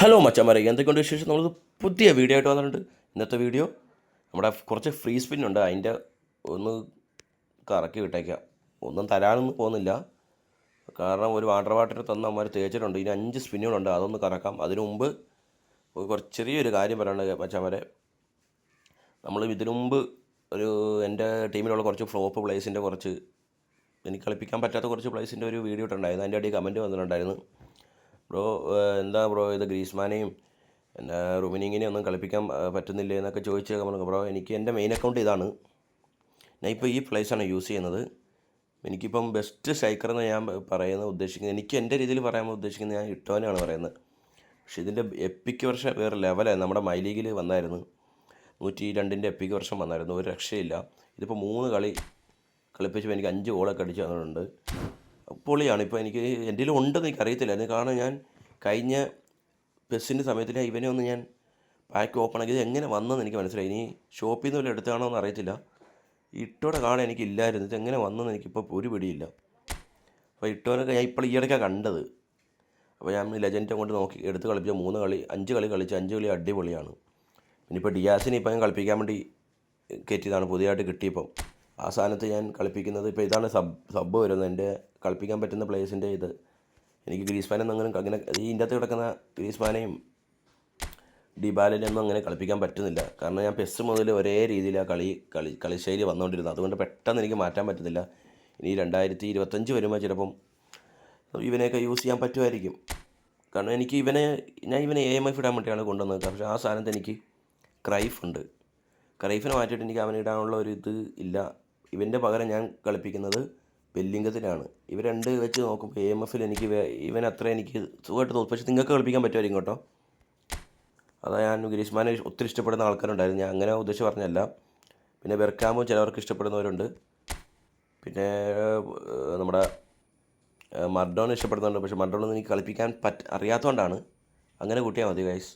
Hello മച്ചന്മാരെ എന്തൊക്കെയുണ്ട് വിശേഷം? നമ്മൾ പുതിയ വീഡിയോ ആയിട്ട് വന്നിട്ടുണ്ട്. ഇന്നത്തെ വീഡിയോ നമ്മുടെ കുറച്ച് ഫ്രീ സ്പിൻ ഉണ്ട്. അതിന്റെ ഒന്ന് കറക്കി വിട്ടേക്കാം. ഒന്നും തരാനൊന്നും പോകുന്നില്ല. കാരണം ഒരു വാട്ടർ വാട്ടർ തന്ന അമ്മമാർ തേച്ചിട്ടുണ്ട്. ഇനി അഞ്ച് സ്പിന്നുകളുണ്ട്. അതൊന്ന് കറക്കാം. അതിനു മുമ്പ് കുറച്ച് ചെറിയൊരു കാര്യം പറയാനുണ്ട് മച്ചന്മാരെ നമ്മൾ ഇതിനു മുമ്പ് ഒരു എന്റെ ടീമിലുള്ള കുറച്ച് ഫ്ലോപ്പ് പ്ലേസിന്റെ കുറച്ച് എനിക്ക് കളിപ്പിക്കാൻ പറ്റാത്ത കുറച്ച് പ്ലേസിന്റെ ഒരു വീഡിയോ ഇട്ടുണ്ടായിരുന്നു അതിന്റെ അടിയിൽ കമന്റ് വന്നിട്ടുണ്ടായിരുന്നു. ബ്രോ എന്താ ബ്രോ ഇത് ഗ്രീസ്മാനെയും എന്നാ റുമിനിങ്ങിനെയും ഒന്നും കളിപ്പിക്കാൻ പറ്റുന്നില്ലേ എന്നൊക്കെ ചോദിച്ച് നമ്മൾ ബ്രോ എനിക്ക് എന്റെ മെയിൻ അക്കൗണ്ട് ഇതാണ്. ഞാൻ ഇപ്പോൾ ഈ പ്ലേസാണ് യൂസ് ചെയ്യുന്നത്. എനിക്കിപ്പം ബെസ്റ്റ് സ്ട്രൈക്കർ എന്ന് ഞാൻ പറയുന്നത് ഉദ്ദേശിക്കുന്നത് എനിക്ക് എന്റെ രീതിയിൽ പറയാൻ ഉദ്ദേശിക്കുന്നത് ഞാൻ ഇട്ടോനാണ് പറയുന്നത്. പക്ഷേ ഇതിന്റെ എപ്പിക്ക് വർഷം വേറെ ലെവലാണ് നമ്മുടെ മൈ ലീഗിൽ വന്നായിരുന്നു. നൂറ്റി രണ്ടിന്റെ എപ്പിക്ക് വർഷം വന്നായിരുന്നു. ഒരു രക്ഷയില്ല. ഇതിപ്പോൾ മൂന്ന് കളി കളിപ്പിച്ചപ്പോൾ എനിക്ക് അഞ്ച് ഗോളൊക്കെ അടിച്ചു തന്നിട്ടുണ്ട്. പൊളിയാണ്. ഇപ്പോൾ എനിക്ക് എന്റെ ഉണ്ടെന്ന് എനിക്ക് അറിയത്തില്ല. കാരണം ഞാൻ കഴിഞ്ഞ ബസ്സിന്റെ സമയത്തിൽ ഇവനെ ഒന്ന് ഞാൻ പാക്ക് ഓപ്പൺ ആക്കി ഇത് എങ്ങനെ വന്നെന്ന് എനിക്ക് മനസ്സിലായി. ഇനി ഷോപ്പിൽ നിന്ന് വല്ല എടുത്താണോ എന്ന് അറിയത്തില്ല. ഇട്ടോടെ കാണാൻ എനിക്ക് ഇല്ലായിരുന്നു. ഇത് എങ്ങനെ വന്നെന്ന് എനിക്കിപ്പോൾ ഒരു പിടിയില്ല. അപ്പോൾ ഇട്ടോനൊക്കെ ഞാൻ ഇപ്പോൾ ഈയിടയ്ക്കാണ് കണ്ടത്. അപ്പോൾ ഞാൻ ലെജൻഡ് കൊണ്ട് നോക്കി എടുത്ത് കളിപ്പിച്ച മൂന്ന് കളി അഞ്ച് കളി കളിച്ച് അഞ്ച് കളി അടിപൊളിയാണ്. ഇനിയിപ്പോൾ ഡിയാസിനെ ഇപ്പം ഞാൻ കളിപ്പിക്കാൻ വേണ്ടി കയറ്റിയതാണ്. പുതിയതായിട്ട് കിട്ടിയപ്പം ആ സാധനത്ത് ഞാൻ കളിപ്പിക്കുന്നത് ഇപ്പോൾ ഇതാണ് സബ് സബ് വരുന്നത് എന്റെ കളിപ്പിക്കാൻ പറ്റുന്ന പ്ലേസിന്റെ ഇത്. എനിക്ക് ഗ്രീസ്മാനൊന്നും അങ്ങനെ അങ്ങനെ ഈ ഇതിന്റെ അകത്ത് കിടക്കുന്ന ഗ്രീസ്മാനെയും ഡിബാലിനെയൊന്നും അങ്ങനെ കളിപ്പിക്കാൻ പറ്റുന്നില്ല. കാരണം ഞാൻ പെസ് മുതൽ ഒരേ രീതിയിലാണ് കളി കളി കളിശൈലി വന്നുകൊണ്ടിരുന്നത്. അതുകൊണ്ട് പെട്ടെന്ന് എനിക്ക് മാറ്റാൻ പറ്റുന്നില്ല ഇനി രണ്ടായിരത്തി ഇരുപത്തഞ്ച് വരുമ്പോൾ ചിലപ്പം ഇവനെയൊക്കെ യൂസ് ചെയ്യാൻ പറ്റുമായിരിക്കും. കാരണം എനിക്ക് ഇവനെ ഞാൻ ഇവനെ എ എം എഫ് ഇടാൻ വേണ്ടിയാണ് കൊണ്ടുവന്നത്. പക്ഷേ ആ സാധനത്ത് എനിക്ക് ക്രൈഫ് ഉണ്ട്. ക്രൈഫിനെ മാറ്റിയിട്ട് എനിക്ക് അവനെ ഇടാനുള്ള ഒരു ഇത് ഇല്ല. ഇവന്റെ പകരം ഞാൻ കളിപ്പിക്കുന്നത് ബെല്ലിംഗത്തിലാണ് ഇവ രണ്ട് വെച്ച് നോക്കുമ്പോൾ എ എം എഫിൽ എനിക്ക് ഇവൻ അത്ര എനിക്ക് സുഖമായിട്ട് തോന്നും. പക്ഷേ നിങ്ങൾക്ക് കളിപ്പിക്കാൻ പറ്റുമായിരിക്കും കേട്ടോ. അതാ ഞാൻ ഗ്രീഷ്മാനെ ഒത്തിരി ഇഷ്ടപ്പെടുന്ന ആൾക്കാരുണ്ടായിരുന്നു. ഞാൻ അങ്ങനെ ഉദ്ദേശിച്ച് പറഞ്ഞല്ല പിന്നെ ബെർക്കാമും ചിലവർക്ക് ഇഷ്ടപ്പെടുന്നവരുണ്ട്. പിന്നെ നമ്മുടെ മർഡോൺ ഇഷ്ടപ്പെടുന്നുണ്ട് പക്ഷേ മർഡോൺ എനിക്ക് കളിപ്പിക്കാൻ പറ്റ അറിയാത്തതുകൊണ്ടാണ് അങ്ങനെ കൂട്ടിയാൽ മതി ഗൈസ്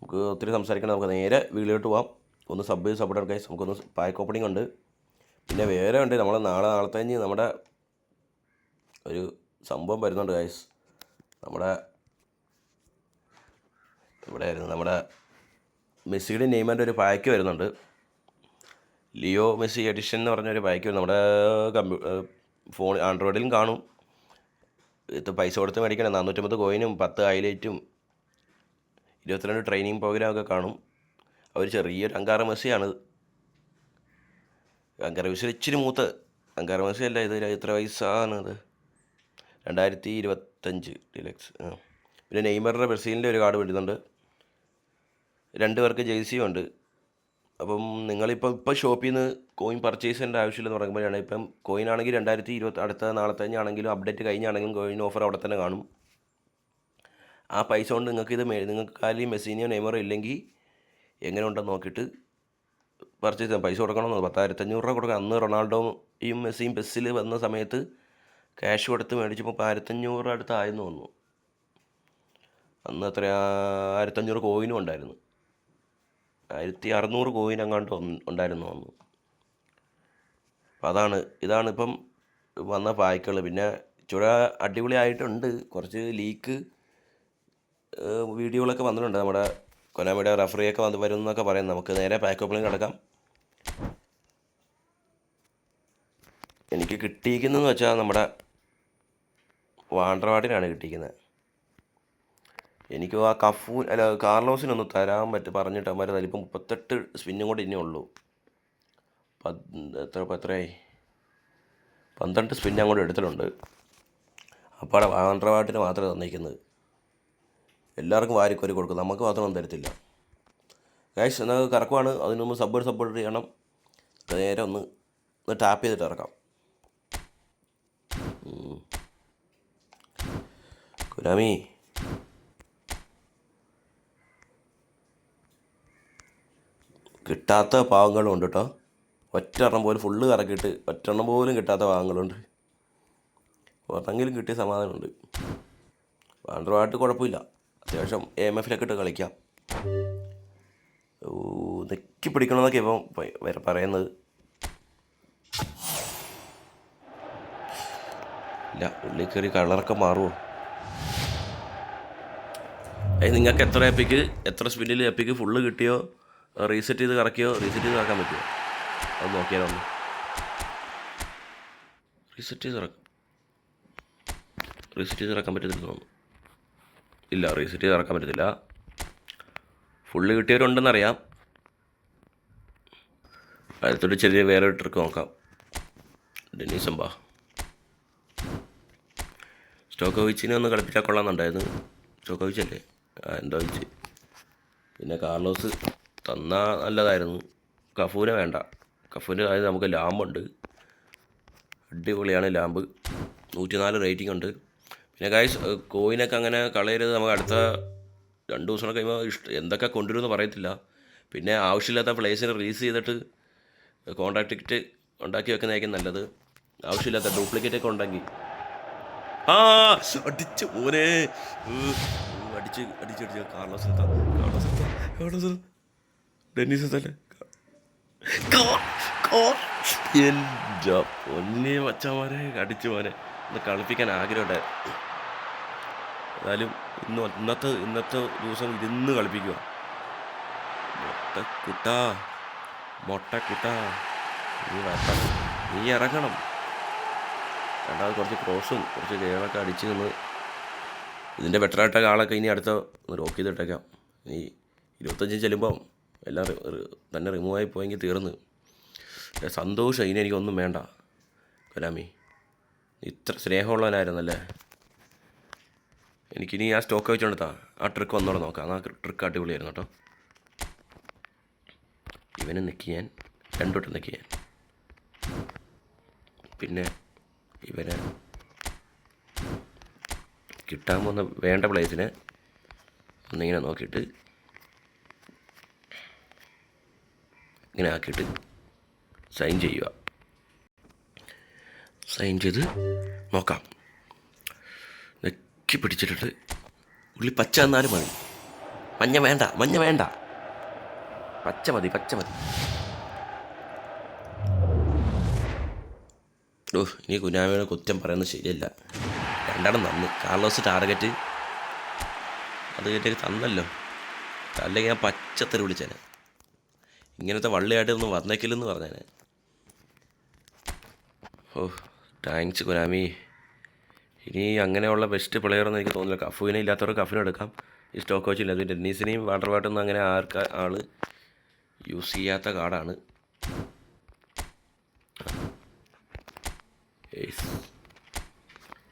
നമുക്ക് ഒത്തിരി സംസാരിക്കണം നമുക്ക് നേരെ വീട്ടിലോട്ട് പോവാം. ഒന്ന് സബ് ചെയ്ത് സപ്പോർട്ട് ഗൈസ് നമുക്കൊന്ന് പാക്ക് ഓപ്പണിംഗ് ഉണ്ട്. പിന്നെ വേറെ ഉണ്ട് നമ്മൾ നാളെ നാളത്തെ കഴിഞ്ഞ് നമ്മുടെ ഒരു സംഭവം വരുന്നുണ്ട് ഗൈസ് നമ്മുടെ ഇവിടെ ആയിരുന്നു നമ്മുടെ മെസ്സിയുടെ നെയ്മറിന്റെ ഒരു പാക്ക് വരുന്നുണ്ട്. ലിയോ മെസ്സി എഡിഷൻ എന്ന് പറഞ്ഞൊരു പാക്ക് നമ്മുടെ കമ്പ്യൂ ഫോൺ ആൻഡ്രോയിഡിലും കാണും. ഇത് പൈസ കൊടുത്ത് മേടിക്കണം. നാനൂറ്റമ്പത് കോയിനും പത്ത് ഹൈലൈറ്റും ഇരുപത്തിരണ്ട് ട്രെയിനിങ് പ്രോഗ്രാമൊക്കെ കാണും. അവർ ചെറിയൊരു അങ്കാറ മെസ്സിയാണ്. അങ്കാറ മെസ്സി ഇച്ചിരി മൂത്ത് അങ്കാര മനുഷ്യല്ല ഇത് എത്ര വയസ്സാണ് അത്? രണ്ടായിരത്തി ഇരുപത്തഞ്ച് ഡിലക്സ്. പിന്നെ നെയ്മറിന്റെ ബ്രസീലിന്റെ ഒരു കാർഡ് വരുന്നുണ്ട് രണ്ട് പേർക്ക് ജേഴ്സിയും ഉണ്ട്. അപ്പം നിങ്ങളിപ്പോൾ ഇപ്പോൾ ഷോപ്പിൽ നിന്ന് കോയിൻ പർച്ചേസ് ചെയ്യേണ്ട ആവശ്യമില്ലെന്ന് പറയുമ്പോഴാണ് ഇപ്പം കോയിൻ ആണെങ്കിൽ രണ്ടായിരത്തി ഇരുപത്തി അടുത്ത ആണെങ്കിലും അപ്ഡേറ്റ് കഴിഞ്ഞാണെങ്കിലും കോയിൻ ഓഫർ അവിടെ തന്നെ കാണും. ആ പൈസ കൊണ്ട് നിങ്ങൾക്ക് ഇത് നിങ്ങൾക്ക് കാലി മെസ്സീനിയോ നെയ്മറോ ഇല്ലെങ്കിൽ എങ്ങനെ ഉണ്ടെന്ന് നോക്കിയിട്ട് പർച്ചേസ് ചെയ്യാം പൈസ കൊടുക്കണമെന്ന് പത്തായിരത്തി അഞ്ഞൂറ് രൂപ കൊടുക്കാം അന്ന് റൊണാൾഡോയും മെസ്സിയും ബസ്സിൽ വന്ന സമയത്ത് ക്യാഷ് കൊടുത്ത് മേടിച്ചപ്പോൾ ആയിരത്തഞ്ഞൂറ് രൂപ അടുത്തായെന്ന് തോന്നുന്നു. അന്ന് അത്ര ആയിരത്തഞ്ഞൂറ് കോയിനും ഉണ്ടായിരുന്നു. ആയിരത്തി അറുന്നൂറ് കോയിൻ അങ്ങാണ്ട് ഉണ്ടായിരുന്നു തോന്നുന്നു. അപ്പോൾ അതാണ് ഇതാണ് ഇപ്പം വന്ന പായ്ക്കൾ. പിന്നെ ചുഴ അടിപൊളിയായിട്ടുണ്ട്. കുറച്ച് ലീക്ക് വീഡിയോകളൊക്കെ വന്നിട്ടുണ്ട്. നമ്മുടെ കൊനാമിയുടെ റഫറിയൊക്കെ വന്ന് വരും എന്നൊക്കെ പറയും. നമുക്ക് നേരെ പാക്ക് ഓപ്പണിങ് കിടക്കാം. എനിക്ക് കിട്ടിയിരിക്കുന്നതെന്ന് വെച്ചാൽ നമ്മുടെ വാണ്ടർവാട്ടിനാണ് കിട്ടിയിരിക്കുന്നത്. എനിക്ക് ആ കഫൂ അല്ല കാർലോസിനൊന്ന് തരാൻ പറ്റും പറഞ്ഞിട്ട് അവന്മാർ തലിപ്പം മുപ്പത്തെട്ട് സ്പിന്നും കൂടെ ഇനി ഉള്ളൂ. എത്ര എത്രയായി? പന്ത്രണ്ട് സ്പിൻ അങ്ങോട്ട് എടുത്തിട്ടുണ്ട്. അപ്പോൾ വാണ്ടർവാട്ടിന് മാത്രമേ തന്നിരിക്കുന്നത്. എല്ലാവർക്കും വാരിക്കോരി കൊടുക്കും. നമുക്ക് മാത്രം തരത്തില്ല. ഗൈസ് എന്നാൽ കറക്കുവാണ്. അതിന് മുമ്പ് സബ്ബോർഡ് സപ്പോർട്ട് ചെയ്യണം. നേരെ ഒന്ന് ഒന്ന് ടാപ്പ് ചെയ്തിട്ട് ഇറക്കാം. കുരാമി. കിട്ടാത്ത പാവങ്ങളും ഉണ്ട് കേട്ടോ ഒറ്റെണ്ണം പോലും ഫുള്ള് കറക്കിയിട്ട് ഒറ്റെണ്ണം പോലും കിട്ടാത്ത പാവങ്ങളുണ്ട്. ഒരെണ്ണെങ്കിലും കിട്ടിയ സമാധാനമുണ്ട്. വാണ്ടറുമായിട്ട് കുഴപ്പമില്ല. അത്യാവശ്യം എ എഫിലൊക്കെ ഇട്ട് കളിക്കാം. നെക്കി പിടിക്കണമെന്നൊക്കെ ഇപ്പം വേറെ പറയുന്നത്. ഇല്ല ഉള്ളിൽ കയറി കളറൊക്കെ മാറുമോ അത് നിങ്ങൾക്ക് എത്ര എപ്പിക്ക് എത്ര സ്പിന്നിൽ എപ്പിക്ക് ഫുള്ള് കിട്ടിയോ? റീസെറ്റ് ചെയ്ത് കറക്കിയോ? റീസെറ്റ് ചെയ്ത് കറക്കാൻ പറ്റുമോ അത് നോക്കിയാലോ ഒന്ന്. റീസെറ്റ് ചെയ്ത് റീസെറ്റ് ചെയ്ത് ഇറക്കാൻ പറ്റത്തില്ല തോന്നുന്നു. ഇല്ല റീസെറ്റ് ചെയ്ത് ഇറക്കാൻ പറ്റത്തില്ല. ഫുള്ള് കിട്ടിയവരുണ്ടെന്നറിയാം. അടുത്തൊരു ചെറിയ വേറെ ട്രിക്ക് നോക്കാം. ഡെന്നീസ് എമ്പാ സ്റ്റോക്കോവിച്ചിനെ ഒന്ന് കളിപ്പിച്ചാൽ കൊള്ളാമെന്നുണ്ടായിരുന്നു സ്റ്റോക്കോവിച്ചല്ലേ? ആ എന്തോ വെച്ച്. പിന്നെ കാർലോസ് തന്നാ നല്ലതായിരുന്നു. കഫൂനെ വേണ്ട. കഫൂന് അതായത് നമുക്ക് ലാമ്പുണ്ട്. അടിപൊളിയാണ് ലാമ്പ്. നൂറ്റിനാല് റേറ്റിംഗ് ഉണ്ട്. പിന്നെ കായ് കോയിനൊക്കെ അങ്ങനെ കളയരുത്. നമുക്ക് അടുത്ത രണ്ട് ദിവസം കഴിയുമ്പോൾ ഇഷ്ടം എന്തൊക്കെ കൊണ്ടുവരുമെന്ന് പറയത്തില്ല. പിന്നെ ആവശ്യമില്ലാത്ത പ്ലേസിനെ റിലീസ് ചെയ്തിട്ട് കോൺട്രാക്ട് ടിക്കറ്റ് ഉണ്ടാക്കി വെക്കുന്നതായിരിക്കും നല്ലത്. ആവശ്യമില്ലാത്ത ഡ്യൂപ്ലിക്കേറ്റ് ഒക്കെ ഉണ്ടെങ്കിൽ. ആ അടിച്ച് മോനെ. അടിച്ച് അടിച്ച് അടിച്ച്. കാർലോസ് കാർലോസ് കാർലോസ് ഡെന്നീസ് എത്തല്ലേ എന്റെ പൊന്നെ മച്ചമാരെ അടിച്ചു മോനെ. ഒന്ന് കളിപ്പിക്കാൻ ആഗ്രഹമുണ്ട്. എന്നാലും ഇന്ന് ഇന്നത്തെ ഇന്നത്തെ ദിവസം ഇരുന്ന് കളിപ്പിക്കുക മൊട്ടക്കുട്ട മൊട്ടക്കുട്ട നീ വരണം നീ ഇറങ്ങണം. രണ്ടാമത് കുറച്ച് ക്രോസും കുറച്ച് ഗെയിമൊക്കെ അടിച്ച് നിന്ന് ഇതിന്റെ ബെറ്ററായിട്ട ആളൊക്കെ ഇനി അടുത്ത ലോക്ക് ചെയ്തിട്ടേക്കാം. ഇനി ഇരുപത്തഞ്ച് ചെല്ലുമ്പം എല്ലാം തന്നെ റിമൂവ് ആയി പോയെങ്കിൽ തീർന്ന്. സന്തോഷം ഇനി എനിക്കൊന്നും വേണ്ട. കലാമി ഇത്ര സ്നേഹമുള്ളവനായിരുന്നല്ലേ? എനിക്കിനി ആ സ്റ്റോക്ക് വെച്ചോണ്ടാ ആ ട്രിക്ക് വന്നോടെ നോക്കാം. ആ ട്രിക്ക് അടിപൊളിയായിരുന്നു കേട്ടോ. ഇവനെ നിൽക്കി ഞാൻ രണ്ടോട്ട് നിൽക്കി ഞാൻ പിന്നെ ഇവനെ കിട്ടാൻ പോകുന്ന വേണ്ട പ്ലേസിനെ ഒന്നിങ്ങനെ നോക്കിയിട്ട് ഇങ്ങനെ ആക്കിയിട്ട് സൈൻ ചെയ്യുക. സൈൻ ചെയ്ത് നോക്കാം. നെക്കി പിടിച്ചിട്ടിട്ട് ഉള്ളി പച്ച എന്നാലും മതി. മഞ്ഞ വേണ്ട മഞ്ഞ വേണ്ട. പച്ച മതി പച്ച മതി. ഓ ഇനി കുനാമിയുടെ കുറ്റം പറയുന്നത് ശരിയല്ല. രണ്ടെണ്ണം തന്നു. കാർലോസ് ടാർഗറ്റ് അത് കേട്ടി തന്നല്ലോ. അല്ലെങ്കിൽ ഞാൻ പച്ചത്തറി വിളിച്ചേനെ. ഇങ്ങനത്തെ വള്ളിയായിട്ട് ഒന്ന് വന്നേക്കില്ലെന്ന് പറഞ്ഞേനെ. ഓ താങ്ക്സ് കുനാമി ഇനി അങ്ങനെയുള്ള ബെസ്റ്റ് പ്ലെയറൊന്നും എനിക്ക് തോന്നുന്നില്ല. കഫുവിനെ ഇല്ലാത്തവർ കഫിനും എടുക്കാം. ഈ സ്റ്റോക്ക് വെച്ചില്ല. അത് ഡെന്നീസിനെയും വാട്ടർ അങ്ങനെ ആർക്ക ആൾ യൂസ് ചെയ്യാത്ത കാർഡാണ്.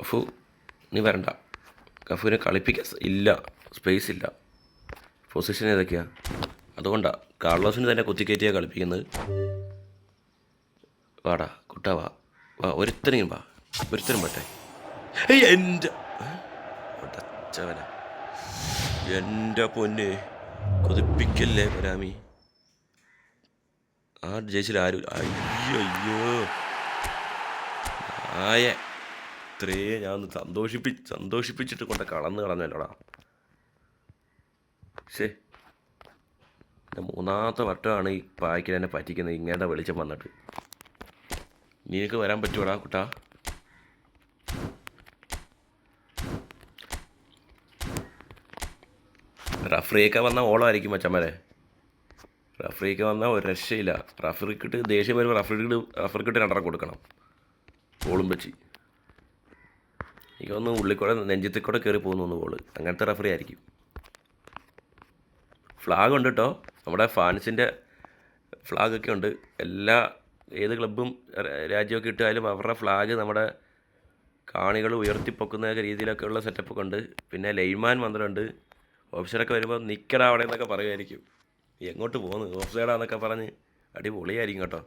കഫു നീ വരണ്ട. കഫുവിനെ കളിപ്പിക്കാൻ ഇല്ല. സ്പേസ് ഇല്ല. പൊസിഷൻ ഏതൊക്കെയാണ് അതുകൊണ്ടാണ് കാർലോസിന് തന്നെ കുത്തിക്കയറ്റിയാണ് കളിപ്പിക്കുന്നത്. വാടാ കുട്ടാ വാ. വാ ഒരുത്തനെയും വാ. ഒരുത്തനും പറ്റേ എന്റെ ഒടച്ചവനെ എന്റെ പൊന്നെ കൊതിപ്പിക്കല്ലേ പരാമി ആ ജയിച്ചിൽ ആരും അയ്യോ അയ്യോ ആയ ഇത്രേ ഞാൻ സന്തോഷിപ്പി സന്തോഷിപ്പിച്ചിട്ട് കൊണ്ട് കളന്ന് കളഞ്ഞല്ലോടാ ശേ മൂന്നാമത്തെ വട്ടമാണ് ഈ പായ്ക്കിൽ എന്നെ പറ്റിക്കുന്നത് ഇങ്ങനത്തെ വെളിച്ചം വന്നിട്ട്. നിനക്ക് വരാൻ പറ്റുമോടാ കുട്ടാ? റഫറിയൊക്കെ വന്ന ഓളമായിരിക്കും മച്ചമ്മരെ റഫറിയൊക്കെ വന്നാൽ ഒരു രക്ഷയില്ല. റഫറിക്കിട്ട് ദേഷ്യം വരുമ്പോൾ റഫറിക്കിട്ട് റഫറിക്കിട്ട് രണ്ടറ കൊടുക്കണം. ഓളും വെച്ച്. എനിക്കൊന്ന് ഉള്ളിക്കൂടെ നെഞ്ചത്തിൽ കൂടെ കയറി പോകുന്നു ഒന്ന് ബോൾ അങ്ങനത്തെ റഫറി ആയിരിക്കും. ഫ്ലാഗ് ഉണ്ട് കേട്ടോ നമ്മുടെ ഫാൻസിന്റെ ഫ്ലാഗൊക്കെ ഉണ്ട്. എല്ലാ ഏത് ക്ലബും രാജ്യമൊക്കെ ഇട്ടാലും അവരുടെ ഫ്ലാഗ് നമ്മുടെ കാണികൾ ഉയർത്തിപ്പൊക്കുന്ന രീതിയിലൊക്കെയുള്ള സെറ്റപ്പൊക്കെ ഉണ്ട്. പിന്നെ ലൈൻമാൻ ഓഫീസറൊക്കെ വരുമ്പോൾ നിൽക്കടാ അവിടെ എന്നൊക്കെ പറയുമായിരിക്കും. എങ്ങോട്ട് പോകുന്നു ഓഫീസേടാന്നൊക്കെ പറഞ്ഞ് അടിപൊളിയായിരിക്കും കേട്ടോ.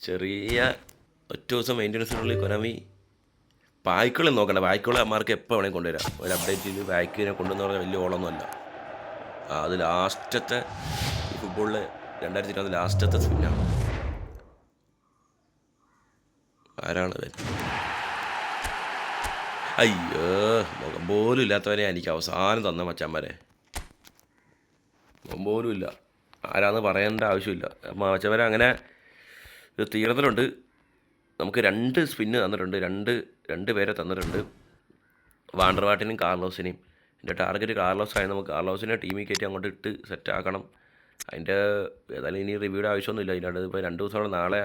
ചെറിയ ഒറ്റ ദിവസം മെയിന്റനൻസിനുള്ളിൽ കൊനമി പായ്ക്കുളം നോക്കണ്ട. പായ്ക്കുളം അമ്മമാർക്ക് എപ്പോൾ വേണമെങ്കിൽ കൊണ്ടുവരാം. ഒരു അപ്ഡേറ്റ് ചെയ്ത് പായ്ക്കിനെ കൊണ്ടുവന്ന് പറഞ്ഞാൽ വലിയ ഓളൊന്നുമല്ല. അത് ലാസ്റ്റത്തെ ഫുട്ബോളിൽ രണ്ടായിരത്തി ഇരുപത് ലാസ്റ്റത്തെ സ്പിന്നാണ് ആരാണ് അവൻ അയ്യോ മുഖം പോലും ഇല്ലാത്തവനെ എനിക്ക് അവസാനം തന്ന മച്ചന്മാരെ. മുഖം പോലും ഇല്ല. ആരാന്ന് പറയേണ്ട ആവശ്യമില്ല. മച്ചന്മാരെ അങ്ങനെ ഒരു തീർന്നിട്ടുണ്ട് നമുക്ക് രണ്ട് സ്പിന്ന് തന്നിട്ടുണ്ട്. രണ്ട് രണ്ട് പേരെ തന്നിട്ടുണ്ട്. വാണ്ടർവാട്ടിനും കാർലോസിനെയും എന്റെ ടാർഗറ്റ് കാർലോസ് ആയി നമുക്ക് കാർലോസിനെ ടീമിൽ കയറ്റി അങ്ങോട്ട് ഇട്ട് സെറ്റ് ആക്കണം. അതിന്റെ ഏതായാലും ഇനി റിവ്യൂയുടെ ആവശ്യമൊന്നുമില്ല. അതിനകത്ത് ഇപ്പോൾ രണ്ട് ദിവസമാണ് നാളെ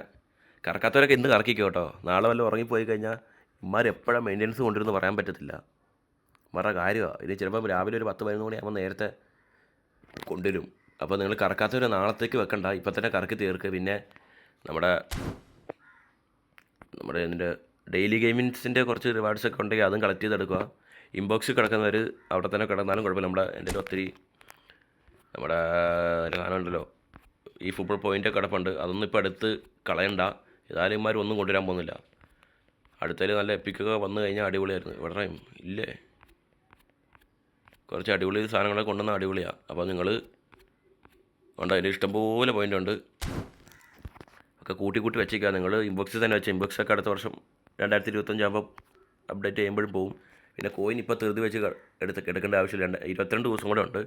കറക്കാത്തവരൊക്കെ ഇന്ന് കറക്കിക്കോ കേട്ടോ നാളെ വല്ല ഉറങ്ങിപ്പോയി കഴിഞ്ഞാൽ ഇമാർ മെയിന്റനൻസ് കൊണ്ടിരുന്ന് പറയാൻ പറ്റത്തില്ല. മറ കാര്യമാണ് ഇനി ചിലപ്പോൾ രാവിലെ ഒരു പത്ത് പതിനൊന്ന് മണിയാകുമ്പോൾ നേരത്തെ കൊണ്ടുവരും. അപ്പോൾ നിങ്ങൾ കറക്കാത്തവർ നാളത്തേക്ക് വെക്കണ്ട. ഇപ്പം തന്നെ കറക്കി തീർക്ക്. പിന്നെ നമ്മുടെ നമ്മുടെ ഇതിന്റെ ഡെയിലി ഗെയിമിങ്സിന്റെ കുറച്ച് റിവാർഡ്സ് ഒക്കെ ഉണ്ടെങ്കിൽ അതും കളക്ട് ചെയ്തെടുക്കുക. ഇൻബോക്സിൽ കിടക്കുന്നവർ അവിടെ തന്നെ കിടന്നാലും കുഴപ്പമില്ല. നമ്മുടെ എന്റെ ഒത്തിരി നമ്മുടെ ഉണ്ടല്ലോ. ഈ ഫുട്ബോൾ പോയിന്റ് കിടപ്പുണ്ട്. അതൊന്നും ഇപ്പോൾ എടുത്ത് കളയണ്ട. ഇമാരും ഒന്നും കൊണ്ടുവരാൻ പോകുന്നില്ല. അടുത്തതിൽ നല്ല എപ്പിക്കൊക്കെ വന്നു കഴിഞ്ഞാൽ അടിപൊളിയായിരുന്നു. ഇവിടെ ഇല്ലേ? കുറച്ച് അടിപൊളി സാധനങ്ങളൊക്കെ കൊണ്ടുവന്ന അടിപൊളിയാണ് അപ്പോൾ നിങ്ങൾ ഉണ്ട് അതിന്റെ ഇഷ്ടംപോലെ പോയിന്റ് ഉണ്ട്. ഒക്കെ കൂട്ടി കൂട്ടി വെച്ചേക്കുക നിങ്ങൾ ഇൻബോക്സിൽ തന്നെ വെച്ചാൽ ഇൻബോക്സ് ഒക്കെ അടുത്ത വർഷം രണ്ടായിരത്തി ഇരുപത്തഞ്ചാകുമ്പോൾ അപ്ഡേറ്റ് ചെയ്യുമ്പോഴും പോകും പിന്നെ കോയിൻ ഇപ്പോൾ തീർത്തി വെച്ച് എടുത്ത് എടുക്കേണ്ട ആവശ്യമില്ല. രണ്ട് ഇരുപത്തിരണ്ട് ദിവസം കൂടെ ഉണ്ട്.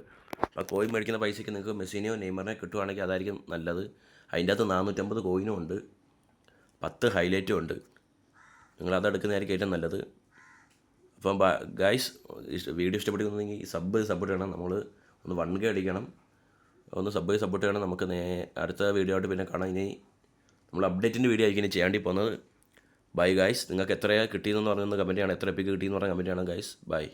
ആ കോയിൻ മേടിക്കുന്ന പൈസയ്ക്ക് നിങ്ങൾക്ക് മെസ്സിനെയോ നെയ്മറിനെ കിട്ടുവാണെങ്കിൽ അതായിരിക്കും നല്ലത്. അതിന്റെ അകത്ത് നാനൂറ്റമ്പത് കോയിനും ഉണ്ട്. പത്ത് ഹൈലൈറ്റും ഉണ്ട്. നിങ്ങൾ അതെടുക്കുന്നതായിരിക്കും ഏറ്റവും നല്ലത്. അപ്പം ഗൈസ് വീഡിയോ ഇഷ്ടപ്പെട്ടിരുന്നെങ്കിൽ സബ് സപ്പോർട്ട് ചെയ്യണം. നമ്മൾ ഒന്ന് വൺ കെ അടിക്കണം. ഒന്ന് സബ് സപ്പോർട്ട് ചെയ്യണം. നമുക്ക് നേ അടുത്ത വീഡിയോ ആയിട്ട് പിന്നെ കാണാം. ഇനി നമ്മൾ അപ്ഡേറ്റിന്റെ വീഡിയോ ആയിരിക്കും ഇനി ചെയ്യേണ്ടി പോകുന്നത്. ബൈ ഗൈസ് നിങ്ങൾക്ക് എത്രയാണ് കിട്ടിയെന്ന് പറയുന്നത് കമന്റ് ചെയ്യണം. എത്ര എപ്പിക്ക് കിട്ടിയെന്ന് പറഞ്ഞ കമന്റ് ചെയ്യണം ഗൈസ് ബൈ